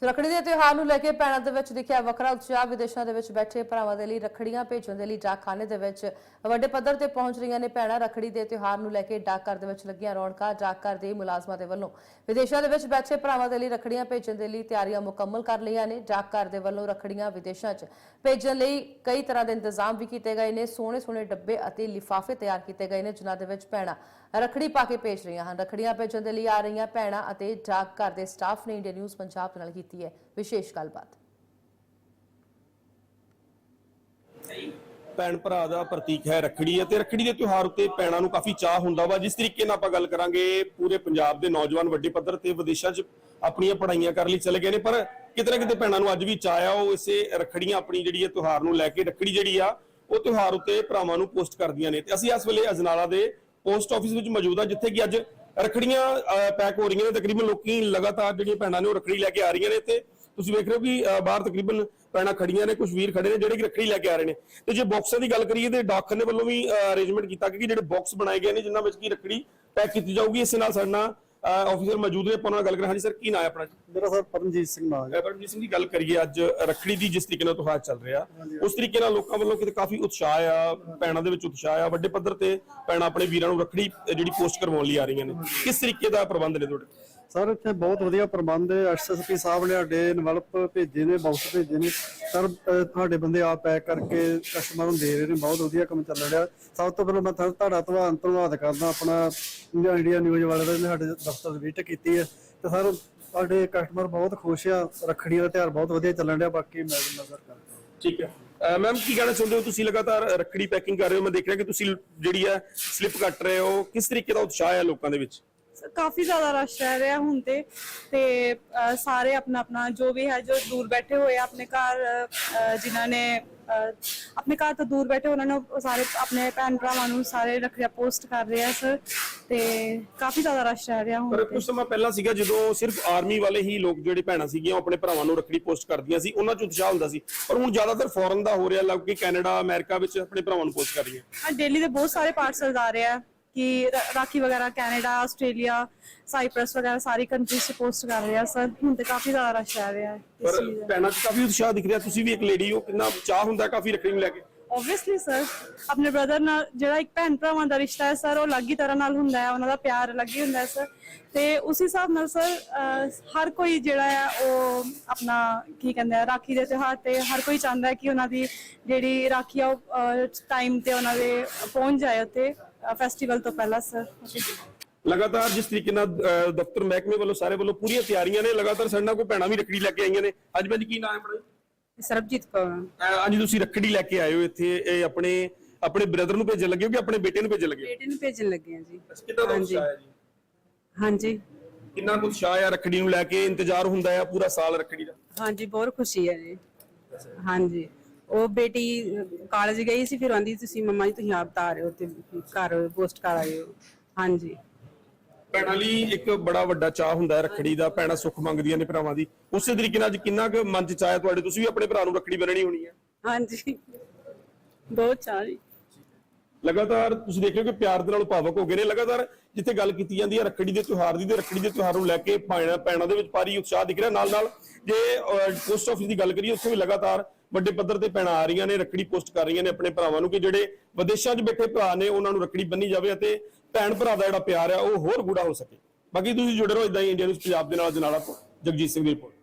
ਸੋ ਰੱਖੜੀ ਦੇ ਤਿਉਹਾਰ ਨੂੰ ਲੈ ਕੇ ਭੈਣਾਂ ਦੇ ਵਿੱਚ ਦਿਖਿਆ ਵੱਖਰਾ ਉਤਸ਼ਾਹ, ਵਿਦੇਸ਼ਾਂ ਦੇ ਵਿੱਚ ਬੈਠੇ ਭਰਾਵਾਂ ਦੇ ਲਈ ਰੱਖੜੀਆਂ ਭੇਜਣ ਦੇ ਲਈ ਡਾਕਖਾਨੇ ਦੇ ਵਿੱਚ ਵੱਡੇ ਪੱਧਰ ਤੇ ਪਹੁੰਚ ਰਹੀਆਂ ਨੇ ਭੈਣਾਂ। ਰੱਖੜੀ ਦੇ ਤਿਉਹਾਰ ਨੂੰ ਲੈ ਕੇ ਡਾਕਘਰ ਦੇ ਵਿੱਚ ਲੱਗੀਆਂ ਰੌਣਕਾਂ, ਡਾਕਘਰ ਦੇ ਮੁਲਾਜ਼ਮਾਂ ਦੇ ਵੱਲੋਂ। ਵਿਦੇਸ਼ਾਂ ਦੇ ਵਿੱਚ ਬੈਠੇ ਭਰਾਵਾਂ ਦੇ ਲਈ ਰੱਖੜੀਆਂ ਭੇਜਣ ਦੇ ਲਈ ਤਿਆਰੀਆਂ ਮੁਕੰਮਲ ਕਰ ਲਈਆਂ ਨੇ। ਡਾਕਘਰ ਦੇ ਵੱਲੋਂ ਰੱਖੜੀਆਂ ਵਿਦੇਸ਼ਾਂ 'ਚ ਭੇਜਣ ਲਈ ਕਈ ਤਰ੍ਹਾਂ ਦੇ ਇੰਤਜ਼ਾਮ ਵੀ ਕੀਤੇ ਗਏ ਨੇ। ਸੋਹਣੇ ਸੋਹਣੇ ਡੱਬੇ ਅਤੇ ਲਿਫਾਫੇ ਤਿਆਰ ਕੀਤੇ ਗਏ ਨੇ, ਜਿਨ੍ਹਾਂ ਦੇ ਵਿੱਚ ਭੈਣਾਂ ਰੱਖੜੀ ਪਾ ਕੇ ਭੇਜ ਰਹੀਆਂ ਹਨ। ਰੱਖੜੀਆਂ ਭੇਜਣ ਦੇ ਲਈ ਆ ਰਹੀਆਂ ਭੈਣਾਂ ਅਤੇ ਡਾਕਘਰ ਦੇ ਸਟਾਫ ਨੇ ਇੰਡੀਆ ਨਿਊਜ਼ ਪੰਜਾਬ ਦੇ ਨਾਲ ਕੀਤੀ ਹੈ। ਵਿਸ਼ੇਸ਼ ਗੱਲਬਾਤ। ਭੈਣ ਭਰਾ ਦਾ ਪ੍ਰਤੀਕ ਹੈ ਰੱਖੜੀ ਹੈ ਰੱਖੜੀ ਦੇ ਤਿਉਹਾਰ ਉੱਤੇ ਭੈਣਾਂ ਨੂੰ ਕਾਫੀ ਚਾਹ ਹੁੰਦਾ ਵਾ। ਜਿਸ ਤਰੀਕੇ ਨਾਲ ਆਪਾਂ ਗੱਲ ਕਰਾਂਗੇ, ਪੂਰੇ ਪੰਜਾਬ ਦੇ ਨੌਜਵਾਨ ਵੱਡੇ ਪੱਧਰ ਤੇ ਵਿਦੇਸ਼ਾਂ 'ਚ ਆਪਣੀਆਂ ਪੜ੍ਹਾਈਆਂ ਕਰਨ ਲਈ ਚਲੇ ਗਏ ਨੇ। ਪਰ ਕਿਤੇ ਨਾ ਕਿਤੇ ਭੈਣਾਂ ਨੂੰ ਅੱਜ ਵੀ ਚਾਹ ਆ, ਉਹ ਇਸੇ ਰੱਖੜੀਆਂ ਆਪਣੀ ਜਿਹੜੀ ਹੈ ਤਿਉਹਾਰ ਨੂੰ ਲੈ ਕੇ ਰੱਖੜੀ ਜਿਹੜੀ ਆ, ਉਹ ਤਿਉਹਾਰ ਉੱਤੇ ਭਰਾਵਾਂ ਨੂੰ ਪੋਸਟ ਕਰਦੀਆਂ ਨੇ। ਤੇ ਅਸੀਂ ਇਸ ਵੇਲੇ ਅਜਨਾਲਾ ਦੇ ਪੋਸਟ ਆਫਿਸ ਵਿੱਚ ਮੌਜੂਦ ਆ ਜਿੱਥੇ ਕਿ ਅੱਜ ਰੱਖੜੀਆਂ ਪੈਕ ਹੋ ਰਹੀਆਂ ਨੇ, ਤਕਰੀਬਨ ਲੋਕੀ ਲਗਾਤਾਰ ਜਿਹੜੀਆਂ ਭੈਣਾਂ ਨੇ ਉਹ ਰੱਖੜੀ ਲੈ ਕੇ ਆ ਰਹੀਆਂ ਨੇ ਤੇ ਤੁਸੀਂ ਵੇਖ ਰਹੇ ਹੋ ਕਿ ਬਾਹਰ ਤਕਰੀਬਨ ਭੈਣਾਂ ਖੜੀਆਂ ਨੇ ਕੁਝ ਵੀਰ ਖੜੇ ਨੇ ਜਿਹੜੇ ਕਿ ਰੱਖੜੀ ਲੈ ਕੇ ਆ ਰਹੇ ਨੇ। ਤੇ ਜੇ ਬਾਕਸਾਂ ਦੀ ਗੱਲ ਕਰੀਏ ਤੇ ਡਾਕਖਾਨੇ ਵੱਲੋਂ ਵੀ ਅਰੇਂਜਮੈਂਟ ਕੀਤਾ ਕਿ ਜਿਹੜੇ ਬਾਕਸ ਬਣਾਏ ਗਏ ਨੇ, ਜਿਨ੍ਹਾਂ ਵਿੱਚ ਕੀ ਰੱਖੜੀ ਪੈਕ ਕੀਤੀ ਜਾਊਗੀ, ਇਸੇ ਨਾਲ ਸਾਡੇ ਆਫੀਸਰ ਮੌਜੂਦ ਨੇ ਆਪਾਂ ਉਹਨਾਂ ਨਾਲ ਗੱਲ ਕਰਾਂ ਹਾਂਜੀ ਸਰ ਕੀ ਨਾਂ ਹੈ ਆਪਣਾ ਜੀ? ਮੇਰਾ ਸਰ ਪਰਮਜੀਤ ਸਿੰਘ ਨਾਮ ਹੈ। ਪਰਮਜੀਤ ਸਿੰਘ ਦੀ ਗੱਲ ਕਰੀਏ ਅੱਜ ਰੱਖੜੀ ਦੀ ਜਿਸ ਤਰੀਕੇ ਨਾਲ ਤਿਉਹਾਰ ਚੱਲ ਰਿਹਾ। ਉਸ ਤਰੀਕੇ ਨਾਲ ਲੋਕਾਂ ਵੱਲੋਂ ਕਿਤੇ ਕਾਫੀ ਉਤਸ਼ਾਹ ਆ ਭੈਣਾਂ ਦੇ ਵਿੱਚ ਉਤਸ਼ਾਹ ਆ ਵੱਡੇ ਪੱਧਰ ਤੇ ਭੈਣਾਂ ਆਪਣੇ ਵੀਰਾਂ ਨੂੰ ਰੱਖੜੀ ਜਿਹੜੀ ਪੋਸਟ ਕਰਵਾਉਣ ਲਈ ਆ ਰਹੀਆਂ ਨੇ। ਕਿਸ ਤਰੀਕੇ ਦਾ ਪ੍ਰਬੰਧ ਨੇ ਤੁਹਾਡੇ? ਸਰ ਇੱਥੇ ਬਹੁਤ ਵਧੀਆ ਪ੍ਰਬੰਧ ਹੈ। ਐਸਐਸਪੀ ਸਾਹਿਬ ਨੇ ਸਾਡੇ ਨਵਲਪ ਭੇਜੇ ਨੇ ਬਾਕਸ ਭੇਜੇ ਨੇ। ਸਰ ਤੁਹਾਡੇ ਬੰਦੇ ਆਪ ਪੈਕ ਕਰਕੇ ਕਸਟਮਰ ਨੂੰ ਦੇ ਰਹੇ ਨੇ। ਬਹੁਤ ਵਧੀਆ ਕੰਮ ਚੱਲ ਰਿਹਾ ਸਭ ਤੋਂ ਪਹਿਲਾਂ ਮੈਂ ਤੁਹਾ- ਤੁਹਾਡਾ ਧੰਨਵਾਦ ਕਰਦਾ ਆਪਣਾ ਇੰਡੀਆ ਨਿਊਜ਼ ਵਾਲੇ ਦਾ ਸਾਡੇ ਦਫ਼ਤਰ ਵਿਜ਼ਿਟ ਕੀਤੀ ਹੈ ਤੇ ਸਰ ਸਾਡੇ ਕਸਟਮਰ ਬਹੁਤ ਖੁਸ਼ ਆ ਰੱਖੜੀ ਦਾ ਤਿਉਹਾਰ ਬਹੁਤ ਵਧੀਆ ਚੱਲਣ ਰਿਹਾ ਬਾਕੀ ਮੈਂ ਨਜ਼ਰ ਕਰਦਾ। ਠੀਕ ਹੈ। ਮੈਮ ਕੀ ਕਹਿਣਾ ਚਾਹੁੰਦੇ ਹੋ? ਤੁਸੀਂ ਲਗਾਤਾਰ ਰੱਖੜੀ ਪੈਕਿੰਗ ਕਰ ਰਹੇ ਹੋ ਮੈਂ ਦੇਖ ਰਿਹਾ ਕਿ ਤੁਸੀਂ ਜਿਹੜੀ ਹੈ ਸਲਿੱਪ ਕੱਟ ਰਹੇ ਹੋ। ਕਿਸ ਤਰੀਕੇ ਦਾ ਉਤਸ਼ਾਹ ਹੈ ਲੋਕਾਂ ਦੇ ਵਿੱਚ? ਕਾਫੀ ਜ਼ਿਆਦਾ ਰਸ਼ ਰਹਿ ਰਿਹਾ ਹੁਣ ਤੇ ਤੇ ਸਾਰੇ ਆਪਣਾ ਆਪਣਾ ਜੋ ਵੀ ਹੈ ਜੋ ਦੂਰ ਬੈਠੇ ਹੋਏ ਆ ਆਪਣੇ ਘਰ ਜਿਨ੍ਹਾਂ ਨੇ ਆਪਣੇ ਘਰ ਤੋਂ ਦੂਰ ਬੈਠੇ ਉਹਨਾਂ ਨੂੰ ਸਾਰੇ ਆਪਣੇ ਭੈਣ ਭਰਾਵਾਂ ਨੂੰ ਸਾਰੇ ਰੱਖਿਆ ਪੋਸਟ ਕਰ ਰਹੇ ਆ ਸਰ। ਤੇ ਕਾਫੀ ਜ਼ਿਆਦਾ ਰਸ਼ ਰਹਿ ਰਿਹਾ ਹੁਣ ਪਰ ਕੁਝ ਸਮਾਂ ਪਹਿਲਾਂ ਸੀਗਾ ਜਦੋਂ ਸਿਰਫ ਆਰਮੀ ਵਾਲੇ ਹੀ ਲੋਕ ਜਿਹੜੇ ਭੈਣਾਂ ਸੀਗੀਆਂ ਉਹ ਆਪਣੇ ਭਰਾਵਾਂ ਨੂੰ ਰੱਖੜੀ ਪੋਸਟ ਕਰਦੀਆਂ ਸੀ ਉਹਨਾਂ 'ਚ ਉਤਸ਼ਾਹ ਹੁੰਦਾ ਸੀ। ਪਰ ਹੁਣ ਜ਼ਿਆਦਾਤਰ ਫੋਰਨ ਦਾ ਹੋ ਰਿਹਾ ਲੋਕ ਕਿ ਕੈਨੇਡਾ ਅਮਰੀਕਾ ਵਿੱਚ ਆਪਣੇ ਭਰਾਵਾਂ ਨੂੰ ਪੋਸਟ ਕਰ ਰਹੀਆਂ। ਆ ਦਿੱਲੀ ਦੇ ਬਹੁਤ ਸਾਰੇ ਪਾਰਸਲ ਆ ਰਹੇ ਆ ਕਿ ਰ- ਰਾਖੀ ਵਗੈਰਾ ਕੈਨੇਡਾ ਆਸਟ੍ਰੇਲੀਆ ਸਾਈਪ੍ਰਸ ਵਗੈਰਾ ਸਾਰੀ ਕੰਟਰੀਜ਼ 'ਚ ਪੋਸਟ ਕਰ ਰਹੇ ਆ ਸਰ। ਹੁਣ ਤੇ ਕਾਫੀ ਜ਼ਿਆਦਾ ਰਸ਼ ਰਹਿ ਰਿਹਾ ਹੈ ਇਸ ਪਰ ਚੀਜ਼ ਦਾ। ਭੈਣਾਂ 'ਚ ਕਾਫੀ ਉਤਸ਼ਾਹ ਦਿਖ ਰਿਹਾ। ਤੁਸੀਂ ਵੀ ਇੱਕ ਲੇਡੀ ਹੋ ਕਿੰਨਾ ਚਾਹ ਹੁੰਦਾ ਕਾਫੀ ਰੱਖੜੀ ਨੂੰ ਲੈ ਕੇ? ਆਬਵੀਅਸਲੀ ਸਰ ਆਪਣੇ ਬ੍ਰਦਰ ਨਾਲ ਜਿਹੜਾ ਇੱਕ ਭੈਣ ਭਰਾਵਾਂ ਦਾ ਰਿਸ਼ਤਾ ਹੈ ਸਰ ਉਹ ਅਲੱਗ ਹੀ ਤਰ੍ਹਾਂ ਨਾਲ ਹੁੰਦਾ ਹੈ, ਉਹਨਾਂ ਦਾ ਪਿਆਰ ਅਲੱਗ ਹੀ ਹੁੰਦਾ ਹੈ ਸਰ ਤੇ ਉਸ ਹਿਸਾਬ ਨਾਲ ਸਰ ਹਰ ਕੋਈ ਜਿਹੜਾ ਹੈ, ਉਹ ਆਪਣਾ ਕੀ ਕਹਿੰਦੇ ਆ, ਰਾਖੀ ਦੇ ਤਿਉਹਾਰ ਤੇ ਹਰ ਕੋਈ ਚਾਹੁੰਦਾ ਹੈ ਕਿ ਉਹਨਾਂ ਦੀ ਜਿਹੜੀ ਰਾਖੀ ਆ, ਉਹ ਟਾਈਮ ਤੇ ਉਹਨਾਂ ਦੇ ਪਹੁੰਚ ਜਾਏ ਉੱਤੇ ਫੈਸਟੀਵਲ ਤੋਂ ਪਹਿਲਾਂ ਸਰ ਲਗਾਤਾਰ ਜਿਸ ਤਰੀਕੇ ਨਾਲ ਦਫ਼ਤਰ ਮਹਿਕਮੇ ਵੱਲੋਂ, ਸਾਰੇ ਵੱਲੋਂ ਪੂਰੀਆਂ ਤਿਆਰੀਆਂ ਨੇ, ਲਗਾਤਾਰ ਸਾਡੇ ਨਾਲ ਕੋਈ ਭੈਣਾਂ ਵੀ ਰੱਖੜੀ ਲੈ ਕੇ ਆਈਆਂ ਨੇ। ਅੱਜ ਮੈਂ ਕੀ ਨਾਮ ਹੈ ਸਰਬਜੀਤ ਕੌਰ। ਅਹ, ਅੱਜ ਤੁਸੀਂ ਰੱਖੜੀ ਲੈ ਕੇ ਆਏ ਹੋ ਇੱਥੇ। ਇਹ ਆਪਣੇ ਆਪਣੇ ਬ੍ਰਦਰ ਨੂੰ ਭੇਜਣ ਲੱਗੇ ਹੋ ਕਿ ਆਪਣੇ ਬੇਟੇ ਨੂੰ ਭੇਜਣ ਲੱਗੇ ਹੋ? ਬੇਟੇ ਨੂੰ ਭੇਜਣ ਲੱਗੇ ਆ ਜੀ। ਕਿੰਨਾ ਦਾ ਉਤਸ਼ਾਹ ਹੈ ਜੀ? ਹਾਂਜੀ। ਕਿੰਨਾ ਕੁ ਉਤਸ਼ਾਹ ਹੈ ਰੱਖੜੀ ਨੂੰ ਲੈ ਕੇ? ਇੰਤਜ਼ਾਰ ਹੁੰਦਾ ਹੈ ਪੂਰਾ ਸਾਲ ਰੱਖੜੀ ਦਾ? ਹਾਂਜੀ ਬਹੁਤ ਖੁਸ਼ੀ ਹੈ ਜੀ। ਹਾਂਜੀ। ਉਹ ਬੇਟੀ ਕਾਲਜ ਗਈ ਸੀ ਫਿਰ ਆਂਦੀ ਤੁਸੀਂ ਮੰਮਾ ਜੀ ਤੁਸੀਂ ਆਪ ਤਾਂ ਆ ਰਹੇ ਹੋ ਤੇ ਘਰ ਪੋਸਟ ਕਰ ਆਏ ਹੋ। ਹਾਂਜੀ। ਭੈਣਾਂ ਲਈ ਇੱਕ ਬੜਾ ਵੱਡਾ ਚਾਹ ਹੁੰਦਾ ਹੈ ਰੱਖੜੀ ਦਾ, ਭੈਣਾਂ ਸੁੱਖ ਮੰਗਦੀਆਂ ਨੇ ਭਰਾਵਾਂ ਦੀ। ਉਸੇ ਤਰੀਕੇ ਨਾਲ ਅੱਜ ਕਿੰਨਾ ਕੁ ਮਨ ਚ ਚਾਹ ਹੈ ਤੁਹਾਡੇ? ਤੁਸੀਂ ਵੀ ਆਪਣੇ ਭਰਾ ਨੂੰ ਰੱਖੜੀ ਬੰਨਣੀ ਹੋਣੀ ਹੈ। ਹਾਂਜੀ। ਬਹੁਤ ਚਾਹ ਜੀ। ਲਗਾਤਾਰ ਤੁਸੀਂ ਦੇਖਿਓ ਕਿ ਪਿਆਰ ਦੇ ਨਾਲ ਭਾਵਕ ਹੋ ਗਏ ਨੇ। ਲਗਾਤਾਰ ਜਿੱਥੇ ਗੱਲ ਕੀਤੀ ਜਾਂਦੀ ਹੈ ਰੱਖੜੀ ਦੇ ਤਿਉਹਾਰ ਦੀ ਤੇ ਰੱਖੜੀ ਦੇ ਤਿਉਹਾਰ ਨੂੰ ਲੈ ਕੇ ਭੈਣਾਂ ਭੈਣਾਂ ਦੇ ਵਿੱਚ ਭਾਰੀ ਉਤਸ਼ਾਹ ਦਿਖ ਰਿਹਾ। ਨਾਲ ਨਾਲ ਜੇ ਪੋਸਟ ਆਫਿਸ ਦੀ ਗੱਲ ਕਰੀਏ, ਉੱਥੇ ਵੀ ਲਗਾਤਾਰ ਵੱਡੇ ਪੱਧਰ ਤੇ ਭੈਣਾਂ ਆ ਰਹੀਆਂ ਨੇ, ਰੱਖੜੀ ਪੋਸਟ ਕਰ ਰਹੀਆਂ ਨੇ ਆਪਣੇ ਭਰਾਵਾਂ ਨੂੰ ਕਿ ਜਿਹੜੇ ਵਿਦੇਸ਼ਾਂ 'ਚ ਬੈਠੇ ਭਰਾ ਨੇ, ਉਹਨਾਂ ਨੂੰ ਰੱਖੜੀ ਬੰਨੀ ਜਾਵੇ ਅਤੇ ਭੈਣ ਭਰਾ ਦਾ ਜਿਹੜਾ ਪਿਆਰ ਹੈ, ਉਹ ਹੋਰ ਗੂੜਾ ਹੋ ਸਕੇ। ਬਾਕੀ ਤੁਸੀਂ ਜੁੜੇ ਰਹੋ ਇਦਾਂ ਹੀ ਇੰਡੀਆ ਨਿਊਜ਼ ਪੰਜਾਬ ਦੇ ਨਾਲ ਜਨਾਲਾ ਜਗਜੀਤ ਸਿੰਘ ਦੀ ਰਿਪੋਰਟ।